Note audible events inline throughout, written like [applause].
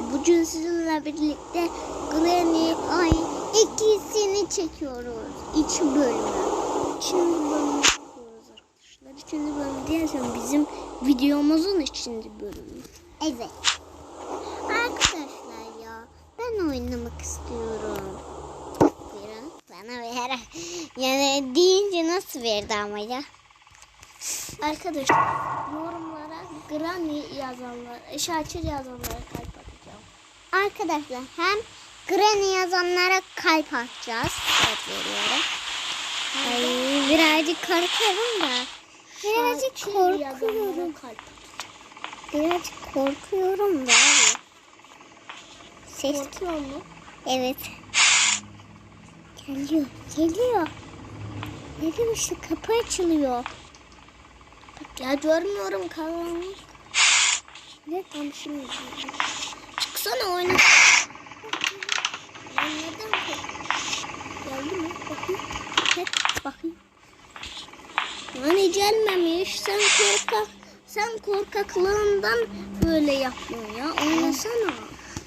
Bugün sizinle birlikte Granny ay ikisini çekiyoruz. İç bölümü. İkinci bölümü çekiyoruz arkadaşlar. İkinci bölüm diyersem bizim videomuzun ikinci bölümü. Evet. Arkadaşlar ya ben oynamak istiyorum. Buyurun bana ver. Yani deyince nasıl verdi ama ya? Arkadaşlar yorumlara Granny yazanlar, Şakir yazanlara kalp. Arkadaşlar hem Granny yazanlara kalp atacağız. Evet veriyorum. Ay, birazcık korkuyorum da. Birazcık korkuyorum. Birazcık korkuyorum da. Ses Korkuyor mu? Evet. Geliyor, geliyor. Ne demişti? Kapı açılıyor. Ya görmüyorum karanlık. Ne tam şimdi? Çıksana oyna. Geldi mi? Bakayım. Bakayım. Yani gelmemiş. Sen korkak. Sen korkaklığından böyle yapıyorsun ya. Oynasana.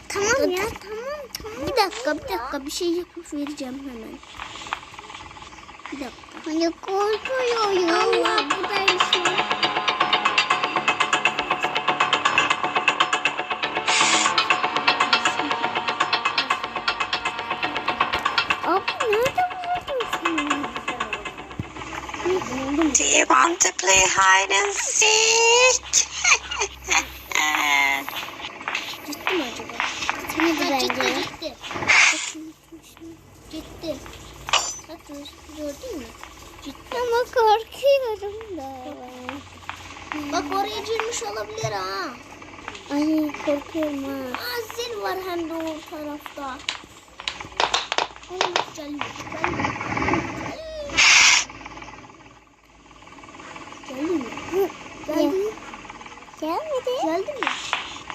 Tamam ya, tamam, tamam. Bir dakika, bir dakika. Bir şey yapıp vereceğim hemen. Bir dakika. Hani korkuyorum. Allah buradaymış lan. Abi Do you want to play hide and seek? Gitti mi acaba? Gitti, bence. gitti. Gitti. Bak gördün mü? Gitti. Ama korkuyorum da. Bak oraya girmiş olabilir ha. Ay korkuyorum ha. Aa, zil var hem de o tarafta. Oğlum gelmiyor. Gelmiyor. Geldi mi? Geldi mi? Gelmedi. Geldi mi?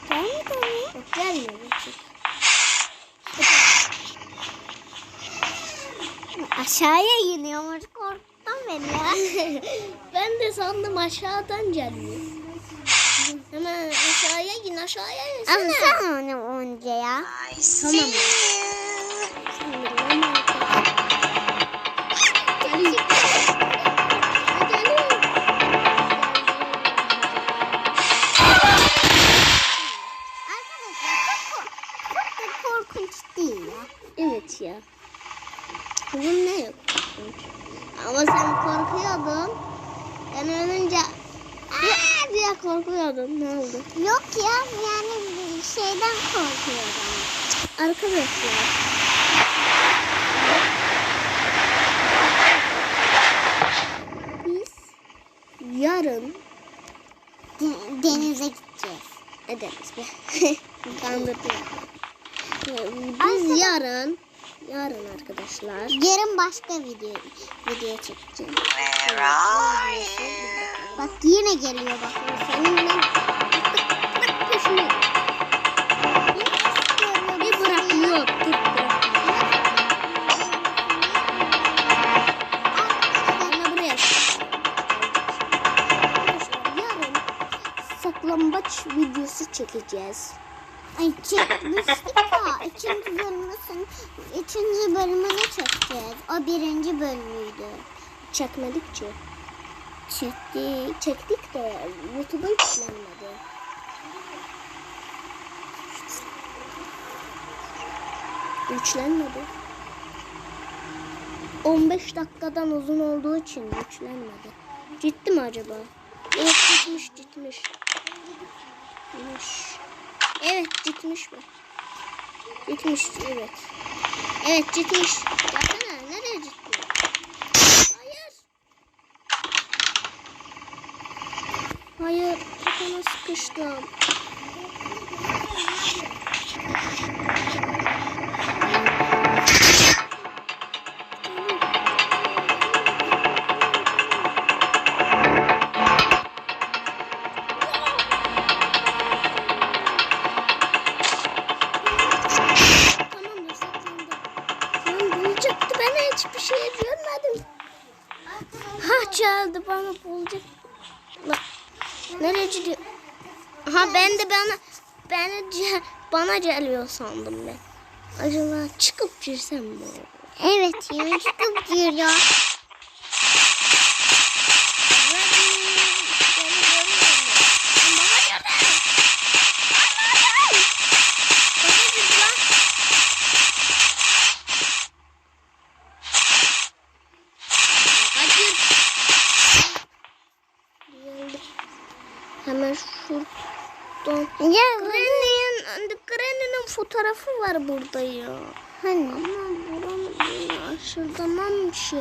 Gelmedi mi? Yok gelmiyor. Aşağıya iniyormuş korktum beni ya. [laughs] ben de sandım aşağıdan geliyor. Hemen aşağıya in aşağıya insene. sen onu önce ya. I see Arkadaşlar. Biz yarın De- denize gideceğiz. ederiz be. Kandırdım. Biz yarın yarın arkadaşlar Yarın başka video video çekeceğim. Bak yine geliyor bak. seninle çekeceğiz. Ay çekmiştik ya. İkinci bölümünü, ikinci bölümünü çekeceğiz. O birinci bölümüydü. Çekmedik ki. Çektik. Çektik de YouTube'a yüklenmedi. Yüklenmedi. 15 dakikadan uzun olduğu için yüklenmedi. Ciddi mi acaba? Evet gitmiş gitmiş. Gitmiş. Evet gitmiş mi? Gitmiş evet. Evet gitmiş. Yapsana nereye gitti? Hayır. Hayır. Kafama sıkıştım. Çaldı bana bulacak. Lan, Nereye gidiyor? Ha ben de bana ce- bana geliyor sandım ben. Acaba çıkıp girsem mi? Evet ya çıkıp giriyor. Şuradan. Ya Granny'nin Granny'nin fotoğrafı var burada ya. hani? Ama buranın aşırıdan şey.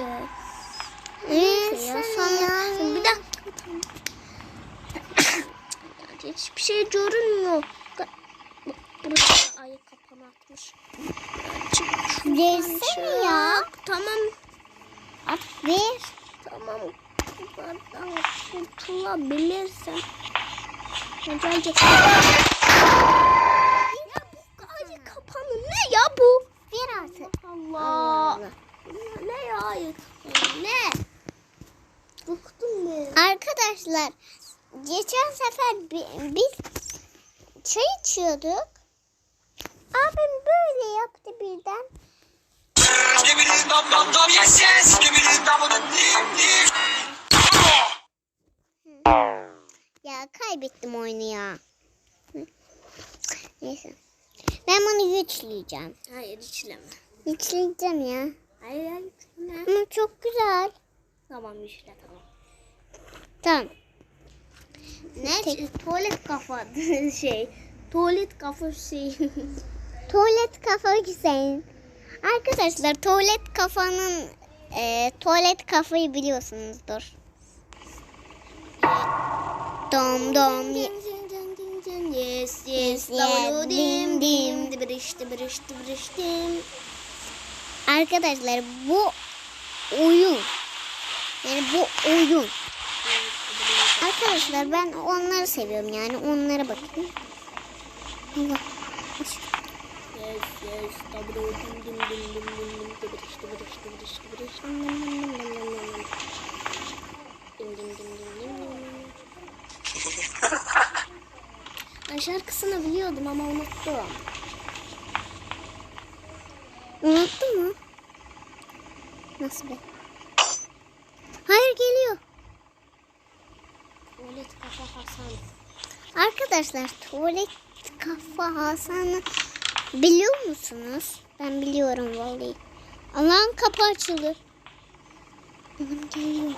Ee, ya, ya. Bir dakika. [coughs] Hiçbir şey görünmüyor. Bak, Burası ayı kapanı atmış. Ya, Çık şuradan ya. Tamam. At ver. Tamam. Buradan kurtulabilirsen. Acayip. Ya bu ayı kapanı ne ya bu? Ver artık. Allah. Ne ya kapanı ne? Bıktım ben. Arkadaşlar geçen sefer bi- biz çay içiyorduk. Abim böyle yaptı birden. Skibbity Ya kaybettim oyunu ya. Neyse. Ben bunu güçleyeceğim. Hayır içleme. Güçleyeceğim ya. Hayır hayır içleme. Ama çok güzel. Tamam içle tamam. Tamam. Ne? Tuvalet kafa [laughs] şey. Tuvalet kafa şey. [laughs] Tuvalet kafa Hüseyin. Arkadaşlar tuvalet kafanın e, tuvalet kafayı biliyorsunuzdur. Dom dom. ye- yes yes. Davulu dim dim. Dıbırış dıbırış dıbırış dim. Arkadaşlar bu oyun. Yani bu oyun. Arkadaşlar ben onları seviyorum yani onlara bakın. Allah. Yes yes. Davulu dim dim dim dim dim. Dıbırış dıbırış dıbırış dıbırış. Nam nam nam nam. Dim dim dim dim dim dim dim. Ben şarkısını biliyordum ama unuttum. Unuttun mu? Nasıl be? Hayır geliyor. Tuvalet kafa Hasan. Arkadaşlar tuvalet kafa Hasan'ı biliyor musunuz? Ben biliyorum vallahi. Allah'ın kapı açıldı. Aman geliyor.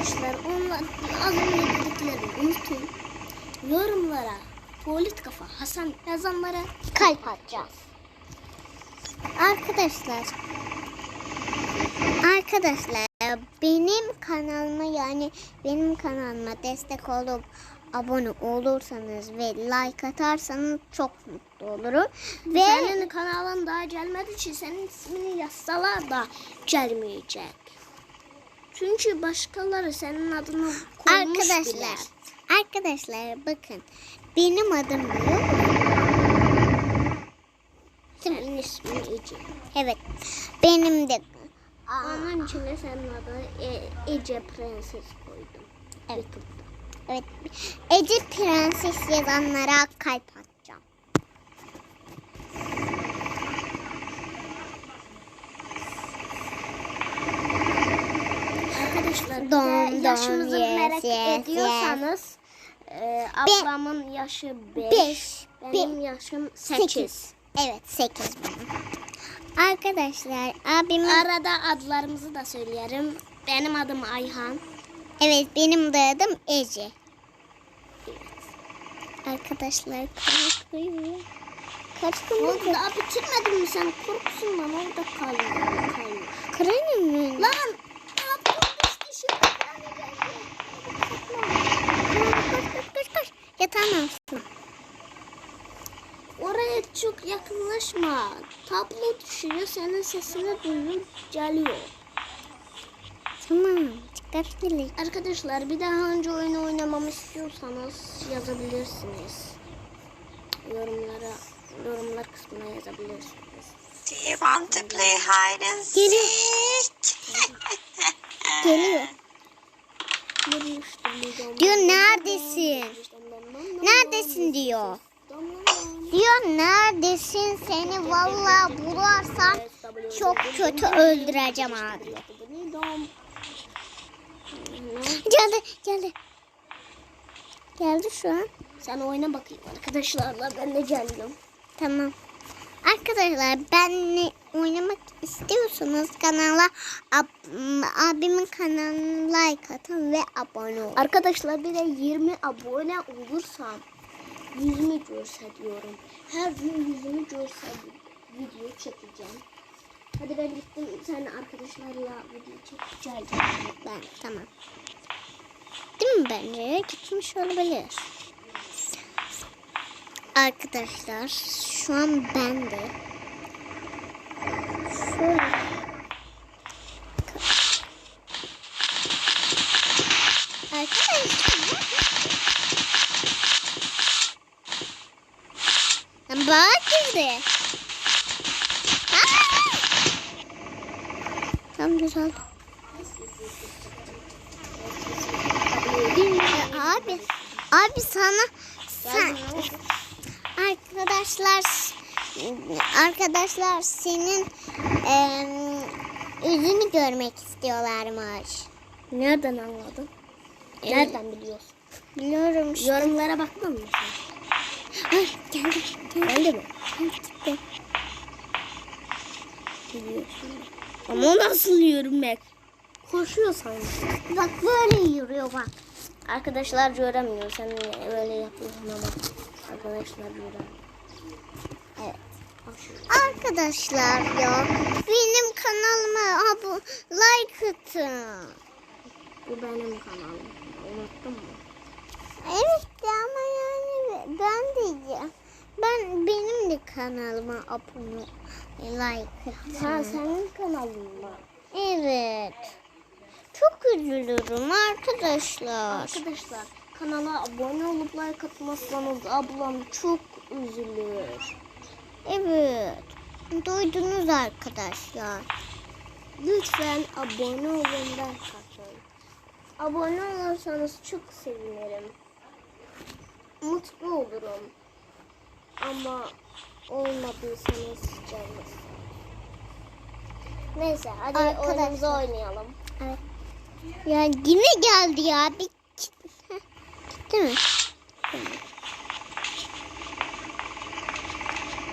Arkadaşlar onlar az önce unutun. Yorumlara tuvalet kafa Hasan yazanlara Kalp atacağız. Arkadaşlar. Arkadaşlar benim kanalıma yani benim kanalıma destek olup abone olursanız ve like atarsanız çok mutlu olurum. Ve senin kanalın daha gelmediği için senin ismini yazsalar da gelmeyecek. Çünkü başkaları senin adını koymuş bile. arkadaşlar arkadaşlar bakın benim adım biliyor? Senin ismin Ece. Evet. Benim de Onun için de senin adını E- Ece Prenses koydum. Evet. YouTube'da. evet Ece Prenses yazanlara kalp atacağım. Arkadaşlar Don, don, yaşımızı yes, merak yes, ediyorsanız e, ablamın yaşı 5. Beş. Benim yaşım 8. Sekiz. Evet 8 benim. Arkadaşlar abimin Arada adlarımızı da söylerim. Benim adım Ayhan. evet benim de adım Ece. Arkadaşlar korkuyor. Kaç gün daha bitirmedin mi sen? Korkusundan orada kalıyor. kalıyor. Mı? Lan! Altına. Oraya çok yakınlaşma. Tablo düşüyor. Senin sesini duyuyor. Geliyor. Tamam. Dikkatli. Arkadaşlar bir daha önce oyunu oynamamı istiyorsanız yazabilirsiniz. Yorumlara, yorumlar kısmına yazabilirsiniz. Do you want to play hide and Geliyor. seek? [laughs] Geliyor. Diyor neredesin? Neredesin diyor. Diyor neredesin seni vallahi bularsam çok kötü öldüreceğim abi. Geldi geldi. Geldi şu an. Sen oyna bakayım arkadaşlarla ben de geldim. Tamam. Arkadaşlar benle oynamak istiyorsanız kanala ab- abimin kanalına like atın ve abone olun. Arkadaşlar bir de 20 abone olursam yüzümü gösteriyorum. Her gün yüzümü göster video çekeceğim. Hadi ben gittim sen arkadaşlarla video çekeceğim. Ben tamam. Değil mi bence? Gitmiş olabilir. Arkadaşlar şu an ben de Bak girdi. Tam güzel. Abi, abi sana sen arkadaşlar arkadaşlar senin em, yüzünü görmek istiyorlarmış. Nereden anladın? Nereden biliyorsun? Biliyorum işte. Yorumlara bakmam mı? Ay, geldi, geldi. Geldi mi? Gitti. Biliyorsun. Ama o nasıl yürümek? Koşuyor sanki. Bak böyle yürüyor bak. Arkadaşlar göremiyor. Sen öyle yapıyorsun ama arkadaşlar göremiyor. Arkadaşlar ya benim kanalıma abone like atın. Bu benim kanalım. Unuttun mu? Evet ama yani ben diyeceğim. Ben benim de kanalıma abone like Ha atın. senin kanalın mı? Evet. Çok üzülürüm arkadaşlar. Arkadaşlar kanala abone olup like atmazsanız ablam çok üzülür. Evet. Duydunuz arkadaşlar. Lütfen abone olun katın. Abone olursanız çok sevinirim. Mutlu olurum. Ama olmadıysanız canınız. Neyse hadi Arkadaşlar. oyunumuzu oynayalım. Ya yine geldi ya. Bir [laughs] Gitti mi? Tamam.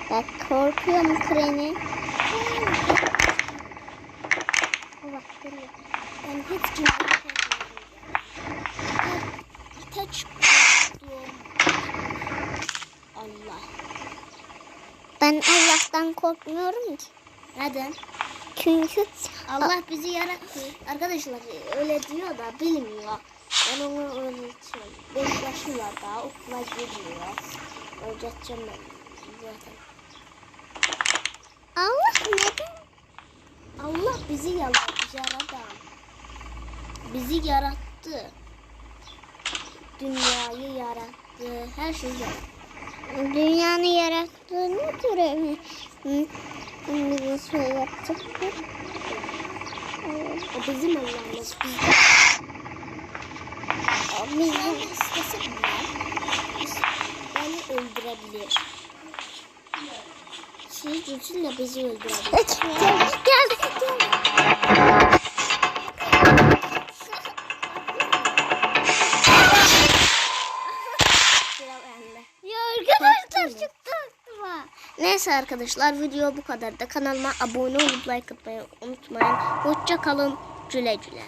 Bak korkuyorum treni. Allah geliyor. Ben hiç korkmuyorum. Tek korktuğum Allah. Ben Allah'tan korkmuyorum ki. Neden? Çünkü Allah bizi yarattı. Arkadaşlar öyle diyor da bilmiyor. Ben onu öğretiyorum. Beş yaşı var daha okula gidiyor. Öğreteceğim ben zaten. Allah neden? Allah bizi yarattı. Bizi yarattı. Dünyayı yarattı. Her şeyi yarattı. Dünyanın mi? Hı? Bize şey mı? O bizim Allah'ımız. Biz O bizim istese bile beni öldürebilir. Şey gücüyle bizi öldürebilir. Geldi, geldi. Neyse arkadaşlar video bu kadar da kanalıma abone olup like atmayı unutmayın. Hoşça kalın. Güle güle.